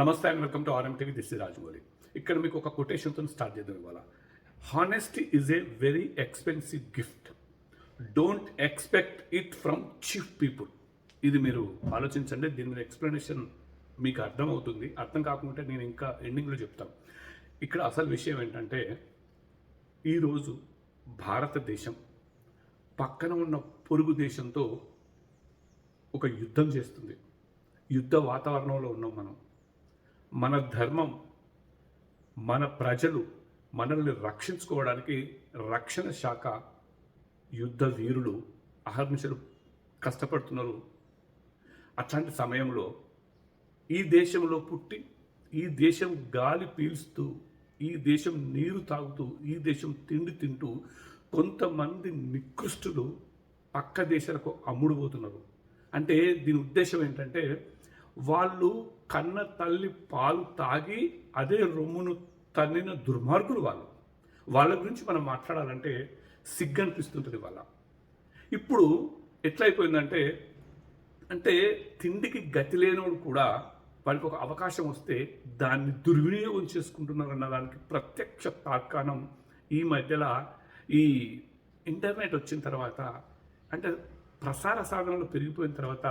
నమస్తే and welcome to RM TV this Rajamouli ఇక్కడ మీకు ఒక కొటేషన్తో స్టార్ట్ చేద్దాం ఇవాళ. Honesty is a very expensive gift don't expect it from cheap people ఇది మీరు ఆలోచించండి దీని మీద ఎక్స్ప్లెనేషన్ మీకు అర్థమవుతుంది. అర్థం కాకుంటే నేను ఇంకా ఎండింగ్లో చెప్తాను. ఇక్కడ అసలు విషయం ఏంటంటే ఈరోజు భారతదేశం పక్కన ఉన్న పొరుగు దేశంతో ఒక యుద్ధం చేస్తుంది. యుద్ధ వాతావరణంలో ఉన్నాం మనం. మన ధర్మం మన ప్రజలు మనల్ని రక్షించుకోవడానికి రక్షణ శాఖ యుద్ధ వీరులు అహర్నిశలు కష్టపడుతున్నారు. అట్లాంటి సమయంలో ఈ దేశంలో పుట్టి ఈ దేశం గాలి పీల్స్తూ ఈ దేశం నీరు తాగుతూ ఈ దేశం తిండి తింటూ కొంతమంది నికృష్టులు పక్క దేశాలకు అమ్ముడుపోతున్నారు. అంటే దీని ఉద్దేశం ఏంటంటే వాళ్ళు కన్న తల్లి పాలు తాగి అదే రొమ్మును తన్నిన దుర్మార్గులు వాళ్ళు. వాళ్ళ గురించి మనం మాట్లాడాలంటే సిగ్గు అనిపిస్తుంటుంది వాళ్ళ. ఇప్పుడు ఎట్లయిపోయిందంటే అంటే తిండికి గతి లేనోడు కూడా వాడికి ఒక అవకాశం వస్తే దాన్ని దుర్వినియోగం చేసుకుంటున్నారు అన్న దానికి ప్రత్యక్ష తార్కాణం ఈ మధ్యలో ఈ ఇంటర్నెట్ వచ్చిన తర్వాత అంటే ప్రసార సాధనలు పెరిగిపోయిన తర్వాత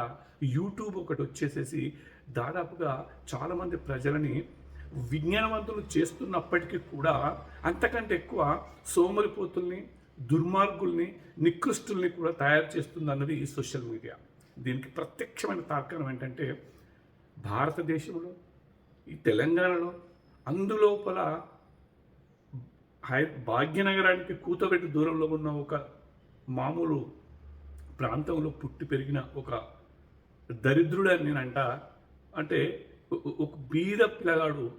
యూట్యూబ్ ఒకటి వచ్చేసేసి దాదాపుగా చాలామంది ప్రజలని విజ్ఞానవంతులు చేస్తున్నప్పటికీ కూడా అంతకంటే ఎక్కువ సోమరిపోతుల్ని దుర్మార్గుల్ని నికృష్టుల్ని కూడా తయారు చేస్తుంది అన్నది ఈ సోషల్ మీడియా. దీనికి ప్రత్యక్షమైన తార్కాణం ఏంటంటే భారతదేశంలో ఈ తెలంగాణలో అందులోపల హై భాగ్యనగరానికి కూతబెట్టి దూరంలో ఉన్న ఒక మామూలు ప్రాంతంలో పుట్టి పెరిగిన ఒక దరిద్రుడు అని నేనంట. అంటే ఒక బీద పిల్లగాడు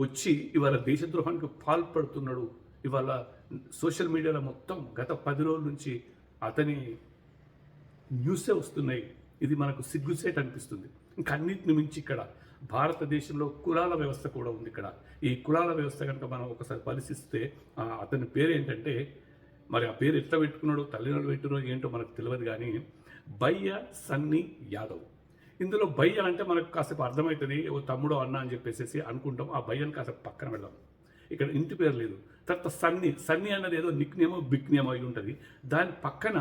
వచ్చి ఇవాళ దేశద్రోహానికి పాల్పడుతున్నాడు. ఇవాళ సోషల్ మీడియాలో మొత్తం గత పది రోజుల నుంచి అతని న్యూసే వస్తున్నాయి. ఇది మనకు సిగ్గుసేట్ అనిపిస్తుంది. ఇంకా అన్నింటిని మించి ఇక్కడ భారతదేశంలో కులాల వ్యవస్థ కూడా ఉంది ఇక్కడ. ఈ కులాల వ్యవస్థ కనుక మనం ఒకసారి పరిశీలిస్తే అతని పేరు ఏంటంటే మరి ఆ పేరు ఎట్లా పెట్టుకున్నాడో తల్లిదండ్రులు పెట్టినో ఏంటో మనకు తెలియదు కానీ బయ్య సన్నీ యాదవ్. ఇందులో బయ్య అంటే మనకు కాసేపు అర్థమవుతుంది ఓ తమ్ముడో అన్న అని చెప్పేసి అనుకుంటాం. ఆ బయ్యని కాసేపు పక్కన వెళ్ళాం ఇక్కడ ఇంటి పేరు లేదు. తర్వాత సన్నీ సన్నీ అన్నది ఏదో నిక్ నేమో బిగ్ నేమో అయి ఉంటుంది. దాని పక్కన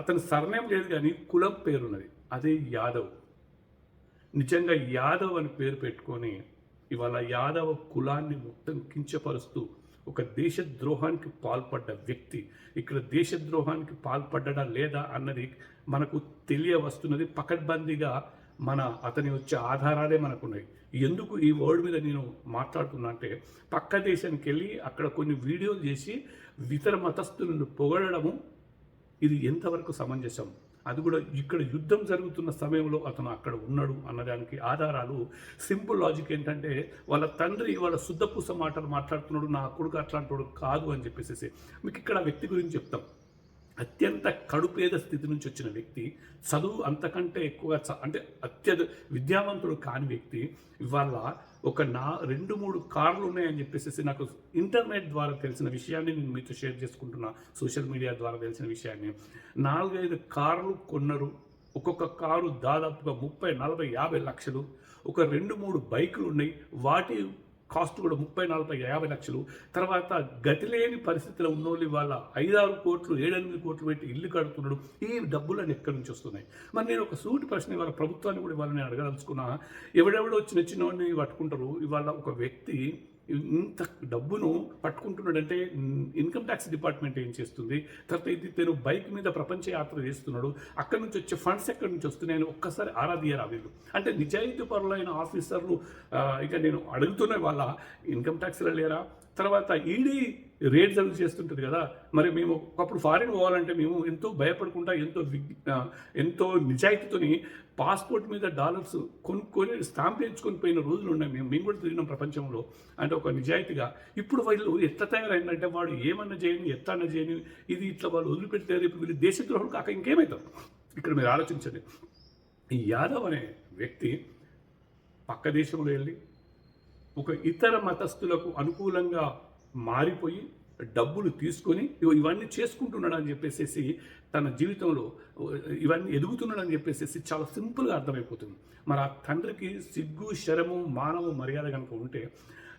అతని సర్నేమ్ లేదు కానీ కులం పేరు ఉన్నది అదే యాదవ్. నిజంగా యాదవ్ అని పేరు పెట్టుకొని ఇవాళ యాదవ కులాన్ని మొత్తం కించపరుస్తూ ఒక దేశద్రోహానికి పాల్పడ్డ వ్యక్తి ఇక్కడ దేశద్రోహానికి పాల్పడ్డా లేదా అన్నది మనకు తెలియవస్తున్నది పకడ్బందీగా మన అతని వచ్చే ఆధారాలే మనకున్నాయి. ఎందుకు ఈ వర్డ్ మీద నేను మాట్లాడుతున్నా అంటే పక్క దేశానికి వెళ్ళి అక్కడ కొన్ని వీడియోలు చేసి ఇతర మతస్థులను పొగడము ఇది ఎంతవరకు సమంజసం? అది కూడా ఇక్కడ యుద్ధం జరుగుతున్న సమయంలో అతను అక్కడ ఉన్నాడు అన్నదానికి ఆధారాలు. సింపుల్ లాజిక్ ఏంటంటే వాళ్ళ తండ్రి వాళ్ళ శుద్ధపూస మాటలు మాట్లాడుతున్నాడు నా కొడుకు అట్లాంటి కాదు అని చెప్పేసి మీకు ఇక్కడ వ్యక్తి గురించి చెప్తాం. అత్యంత కడుపేద స్థితి నుంచి వచ్చిన వ్యక్తి చదువు అంతకంటే ఎక్కువగా చ- అంటే అత్యధ విద్యావంతుడు కాని వ్యక్తి ఇవాళ ఒక నా రెండు మూడు కార్లు ఉన్నాయని చెప్పేసి నాకు ఇంటర్నెట్ ద్వారా తెలిసిన విషయాన్ని నేను మీతో షేర్ చేసుకుంటున్నా సోషల్ మీడియా ద్వారా తెలిసిన విషయాన్ని. నాలుగైదు కార్లు కొన్నారు. ఒక్కొక్క కారు దాదాపుగా ముప్పై నలభై యాభై లక్షలు. ఒక రెండు మూడు బైకులు ఉన్నాయి. వాటి కాస్ట్ కూడా ముప్పై నలభై యాభై లక్షలు. తర్వాత గతిలేని పరిస్థితిలో ఉన్నోళ్ళు ఇవాళ ఐదారు కోట్లు ఏడెనిమిది కోట్లు పెట్టి ఇల్లు కడుతున్నాడు. ఈ డబ్బులన్నీ ఎక్కడి నుంచి వస్తున్నాయి? మరి నేను ఒక సూటి ప్రశ్న ఇవాళ ప్రభుత్వాన్ని కూడా ఇవాళ నేను అడగదలుచుకున్నా. ఎవడెవడో చిన్న చిన్నవాడిని పట్టుకుంటారు. ఇవాళ ఒక వ్యక్తి ఇంత డబ్బును పట్టుకుంటున్నాడంటే ఇన్కమ్ ట్యాక్స్ డిపార్ట్మెంట్ ఏం చేస్తుంది? తర్వాత ఇది తను బైక్ మీద ప్రపంచ యాత్ర చేస్తున్నాడు. అక్కడి నుంచి వచ్చే ఫండ్స్ ఎక్కడి నుంచి వస్తున్నాయని ఒక్కసారి ఆరాధియరా వీళ్ళు? అంటే నిజాయితీ పరులైన ఆఫీసర్లు ఇక నేను అడుగుతున్న వాళ్ళ ఇన్కమ్ ట్యాక్స్లో లేరా? తర్వాత ఈడీ రేట్ సర్వీస్ చేస్తుంటుంది కదా. మరి మేము ఒకప్పుడు ఫారిన్ పోవాలంటే మేము ఎంతో భయపడకుండా ఎంతో విగ్ ఎంతో నిజాయితీతోని పాస్పోర్ట్ మీద డాలర్స్ కొనుక్కొని స్టాంప్ వేయించుకొని పోయిన రోజులు ఉన్నాయి. మేము మేము కూడా తిరిగినాం ప్రపంచంలో. అంటే ఒక నిజాయితీగా. ఇప్పుడు వీళ్ళు ఎట్లా తయారైందంటే వాడు ఏమన్నా చేయని ఎట్లా అన్నా చేయని ఇది ఇట్లా వాళ్ళు వదిలిపెడితే రేపు వీళ్ళు దేశద్రోహులు కాక ఇంకేమవుతారు ఇక్కడ మీరు ఆలోచించండి. ఈ యాదవ్ అనే వ్యక్తి పక్క దేశంలో వెళ్ళి ఒక ఇతర మతస్థులకు అనుకూలంగా మారిపోయి డబ్బులు తీసుకొని ఇవన్నీ చేసుకుంటున్నాడు అని చెప్పేసి తన జీవితంలో ఇవన్నీ ఎదుగుతున్నాడు అని చెప్పేసి చాలా సింపుల్గా అర్థమైపోతుంది. మరి ఆ తండ్రికి సిగ్గు శరము మానవ మర్యాద కనుక ఉంటే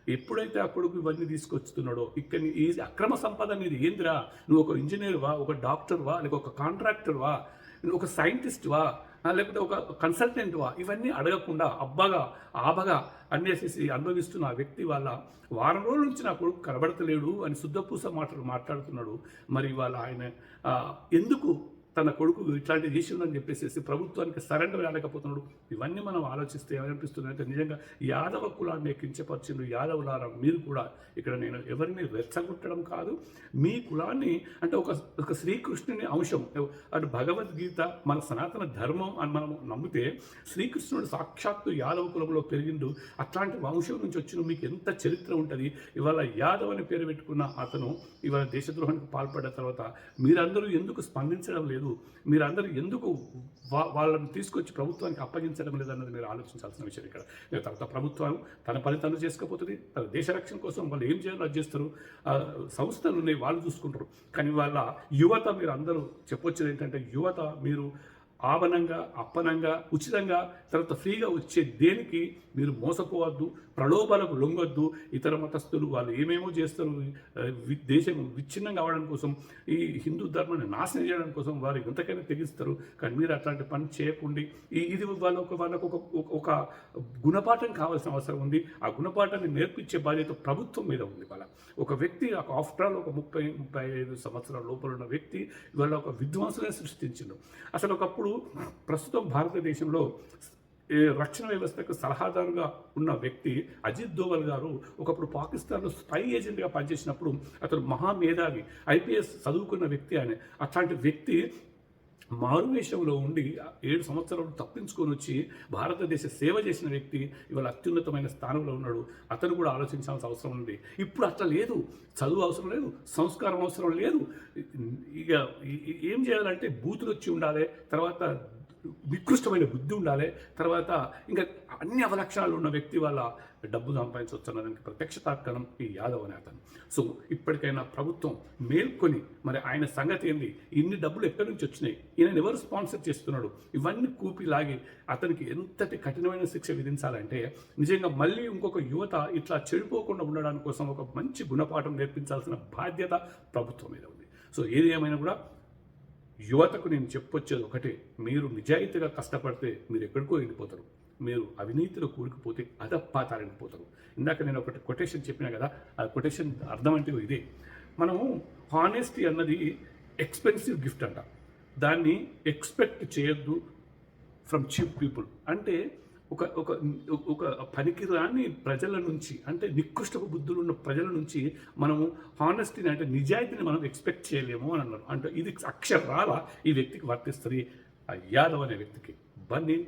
ఎప్పుడైతే ఆ కొడుకు ఇవన్నీ తీసుకొస్తున్నాడో ఇక్కడ ఈ అక్రమ సంపద అనేది ఏందిరా? నువ్వు ఒక ఇంజనీర్వా ఒక డాక్టర్వా లేక ఒక కాంట్రాక్టర్వా నువ్వు ఒక సైంటిస్ట్వా లేకపోతే ఒక కన్సల్టెంట్వా ఇవన్నీ అడగకుండా అబ్బగా ఆబగా అన్నేసేసి అనుభవిస్తున్న ఆ వ్యక్తి వాళ్ళ వారం రోజుల నుంచి నా కొడుకు కనబడతలేడు అని శుద్ధపూస మాటలు మాట్లాడుతున్నాడు. మరి వాళ్ళ ఆయన ఎందుకు తన కొడుకు ఇట్లాంటివి చేసిందని చెప్పేసి ప్రభుత్వానికి సరెండర్ కాలేకపోతున్నాడు. ఇవన్నీ మనం ఆలోచిస్తే ఏమనిపిస్తుంది నిజంగా యాదవ కులాన్ని కించపరిచిండు యాదవులారా? మీరు కూడా ఇక్కడ నేను ఎవరిని రెచ్చగొట్టడం కాదు. మీ కులాన్ని అంటే ఒక ఒక శ్రీకృష్ణుని అంశం. అటు భగవద్గీత మన సనాతన ధర్మం అని మనం నమ్మితే శ్రీకృష్ణుడు సాక్షాత్తు యాదవ కులంలో పెరిగిండు. అట్లాంటి వంశం నుంచి వచ్చిన మీకు ఎంత చరిత్ర ఉంటుంది? ఇవాళ యాదవ్ అని పేరు పెట్టుకున్న అతను ఇవాళ దేశద్రోహానికి పాల్పడ్డ తర్వాత మీరందరూ ఎందుకు స్పందించడం లేదు? మీరందరూ ఎందుకు వా వాళ్ళని తీసుకొచ్చి ప్రభుత్వానికి అప్పగించడం లేదన్నది మీరు ఆలోచించాల్సిన విషయం ఇక్కడ. తర్వాత ప్రభుత్వం తన పని తను తన దేశ రక్షణ కోసం వాళ్ళు ఏం చేయాలో అది చేస్తారు. సంస్థలు ఉన్నాయి వాళ్ళు చూసుకుంటారు. కానీ వాళ్ళ యువత మీరు అందరూ చెప్పొచ్చేది ఏంటంటే యువత మీరు ఆవనంగా అప్పనంగా ఉచితంగా తర్వాత ఫ్రీగా వచ్చే దేనికి మీరు మోసపోవద్దు. ప్రలోభాలకు లొంగొద్దు. ఇతర మతస్థులు వాళ్ళు ఏమేమో చేస్తారు. దేశం విచ్ఛిన్నం కావడం కోసం ఈ హిందూ ధర్మాన్ని నాశనం చేయడం కోసం వారు ఎంతకైనా తెగిస్తారు. కానీ మీరు అట్లాంటి పని చేయకుండి. ఈ ఇది వాళ్ళకు వాళ్ళకు ఒక ఒక- గుణపాఠం కావాల్సిన అవసరం ఉంది. ఆ గుణపాఠాన్ని నేర్పించే బాధ్యత ప్రభుత్వం మీద ఉంది వాళ్ళ ఒక వ్యక్తి ఒక ఆఫ్టర్ ఆల్ ఒక ముప్పై ముప్పై ఐదు సంవత్సరాల లోపల ఉన్న వ్యక్తి ఇవాళ ఒక విధ్వంసనే సృష్టించిండు. అసలు ఒకప్పుడు ప్రస్తుతం భారతదేశంలో రక్షణ వ్యవస్థకు సలహాదారుగా ఉన్న వ్యక్తి అజిత్ దోవల్ గారు ఒకప్పుడు పాకిస్తాన్లో స్పై ఏజెంట్గా పనిచేసినప్పుడు అతను మహామేధావి ఐపీఎస్ చదువుకున్న వ్యక్తి ఆయన. అట్లాంటి వ్యక్తి మారువేషంలో ఉండి ఏడు సంవత్సరాలు తప్పించుకొని వచ్చి భారతదేశ సేవ చేసిన వ్యక్తి ఇవాళ అత్యున్నతమైన స్థానంలో ఉన్నాడు. అతను కూడా ఆలోచించాల్సిన అవసరం ఉంది. ఇప్పుడు అట్లా లేదు. చదువు అవసరం లేదు. సంస్కారం అవసరం లేదు. ఇక ఏం చేయాలంటే బూతులు వచ్చి ఉండాలి. తర్వాత నికృష్టమైన బుద్ధి ఉండాలి. తర్వాత ఇంకా అన్ని అవలక్షణాలు ఉన్న వ్యక్తి వాళ్ళ డబ్బు సంపాదించవచ్చన్నదానికి ప్రత్యక్ష తార్కణం ఈ యాదవ్ అనే అతను. సో ఇప్పటికైనా ప్రభుత్వం మేల్కొని మరి ఆయన సంగతి ఏంది? ఇన్ని డబ్బులు ఎక్కడి నుంచి వచ్చినాయి? ఈయన ఎవరు స్పాన్సర్ చేస్తున్నాడు? ఇవన్నీ కూపి లాగి అతనికి ఎంతటి కఠినమైన శిక్ష విధించాలంటే నిజంగా మళ్ళీ ఇంకొక యువత ఇట్లా చెడిపోకుండా ఉండడానికి కోసం ఒక మంచి గుణపాఠం నేర్పించాల్సిన బాధ్యత ప్రభుత్వం మీద ఉంది. సో ఏది ఏమైనా కూడా యువతకు నేను చెప్పొచ్చేది ఒకటే. మీరు నిజాయితీగా కష్టపడితే మీరు ఎక్కడికో వెళ్ళిపోతారు. మీరు అవినీతిలో కూరుకుపోతే అదప్పాతారని పోతారు. ఇందాక నేను ఒకటి కొటేషన్ చెప్పినా కదా ఆ కొటేషన్ అర్థం అంటే ఇదే. మనము హానెస్టీ అన్నది ఎక్స్పెన్సివ్ గిఫ్ట్ అంట. దాన్ని ఎక్స్పెక్ట్ చేయొద్దు ఫ్రమ్ చీప్ పీపుల్ అంటే ఒక ఒక ఒక పనికిరాని ప్రజల నుంచి అంటే నికృష్టపు బుద్ధులు ఉన్న ప్రజల నుంచి మనము హానెస్టీని అంటే నిజాయితీని మనం ఎక్స్పెక్ట్ చేయలేము అని అన్నారు. అంటే ఇది అక్షరాల ఈ వ్యక్తికి వర్తిస్తుంది? యాదవ్ అనే వ్యక్తికి. బన్నీ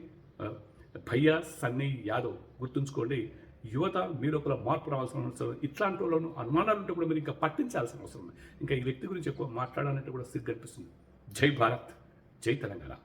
భయ్యా సన్నీ యాదవ్. గుర్తుంచుకోండి యువత మీ లోపల మార్పు రావాల్సిన అవసరం ఇట్లాంటి వాళ్ళను అనుమానాలు ఉంటే కూడా మీరు ఇంకా పట్టించాల్సిన అవసరం ఉంది ఇంకా ఈ వ్యక్తి గురించి ఎక్కువ మాట్లాడాలంటే కూడా సిగ్గు అనిపిస్తుంది. జై భారత్ జై తెలంగాణ.